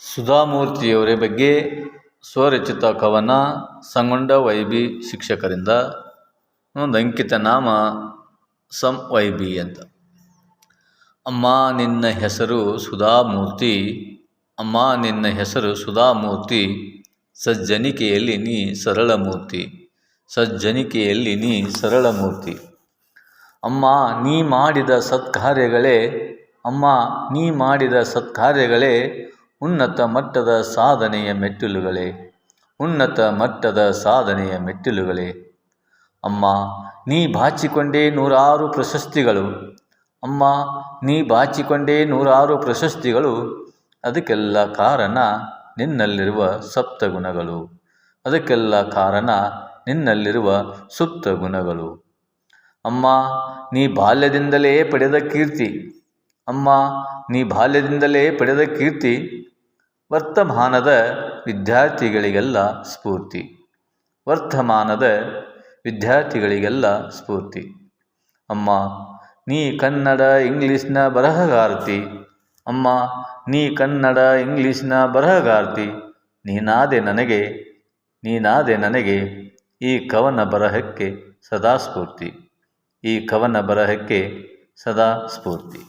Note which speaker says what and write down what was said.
Speaker 1: ಸುಧಾಮೂರ್ತಿಯವರ ಬಗ್ಗೆ ಸ್ವರಚಿತ ಕವನ ಸಂಗೊಂಡ Y B ಶಿಕ್ಷಕರಿಂದ ಒಂದು ಅಂಕಿತ ನಾಮ ಸಂ ವೈ ಬಿ ಅಂತ. ಅಮ್ಮ ನಿನ್ನ ಹೆಸರು ಸುಧಾಮೂರ್ತಿ, ಅಮ್ಮ ನಿನ್ನ ಹೆಸರು ಸುಧಾಮೂರ್ತಿ, ಸಜ್ಜನಿಕೆಯಲ್ಲಿ ನೀ ಸರಳ ಮೂರ್ತಿ ಸಜ್ಜನಿಕೆಯಲ್ಲಿ ನೀ ಸರಳ ಮೂರ್ತಿ ಅಮ್ಮ, ನೀ ಮಾಡಿದ ಸತ್ಕಾರ್ಯಗಳೇ ಅಮ್ಮ, ನೀ ಮಾಡಿದ ಸತ್ಕಾರ್ಯಗಳೇ ಉನ್ನತ ಮಟ್ಟದ ಸಾಧನೆಯ ಮೆಟ್ಟಿಲುಗಳೇ. ಉನ್ನತ ಮಟ್ಟದ ಸಾಧನೆಯ ಮೆಟ್ಟಿಲುಗಳೇ. ಅಮ್ಮ, ನೀ ಬಾಚಿಕೊಂಡೇ ನೂರಾರು ಪ್ರಶಸ್ತಿಗಳು. ಅಮ್ಮ, ನೀ ಬಾಚಿಕೊಂಡೇ ನೂರಾರು ಪ್ರಶಸ್ತಿಗಳು. ಅದಕ್ಕೆಲ್ಲ ಕಾರಣ ನಿನ್ನಲ್ಲಿರುವ ಸಪ್ತ ಗುಣಗಳು ಅದಕ್ಕೆಲ್ಲ ಕಾರಣ ನಿನ್ನಲ್ಲಿರುವ ಸುಪ್ತ ಗುಣಗಳು ಅಮ್ಮ, ನೀ ಬಾಲ್ಯದಿಂದಲೇ ಪಡೆದ ಕೀರ್ತಿ. ಅಮ್ಮ, ನೀ ಬಾಲ್ಯದಿಂದಲೇ ಪಡೆದ ಕೀರ್ತಿ, ವರ್ತಮಾನದ ವಿದ್ಯಾರ್ಥಿಗಳಿಗೆಲ್ಲ ಸ್ಫೂರ್ತಿ. ವರ್ತಮಾನದ ವಿದ್ಯಾರ್ಥಿಗಳಿಗೆಲ್ಲ ಸ್ಫೂರ್ತಿ. ಅಮ್ಮ, ನೀ ಕನ್ನಡ ಇಂಗ್ಲೀಷ್ನ ಬರಹಗಾರ್ತಿ. ಅಮ್ಮ, ನೀ ಕನ್ನಡ ಇಂಗ್ಲೀಷ್ನ ಬರಹಗಾರ್ತಿ. ನೀನಾದೆ ನನಗೆ ನೀನಾದೆ ನನಗೆ ಈ ಕವನ ಬರಹಕ್ಕೆ ಸದಾ ಸ್ಫೂರ್ತಿ. ಈ ಕವನ ಬರಹಕ್ಕೆ ಸದಾ ಸ್ಫೂರ್ತಿ.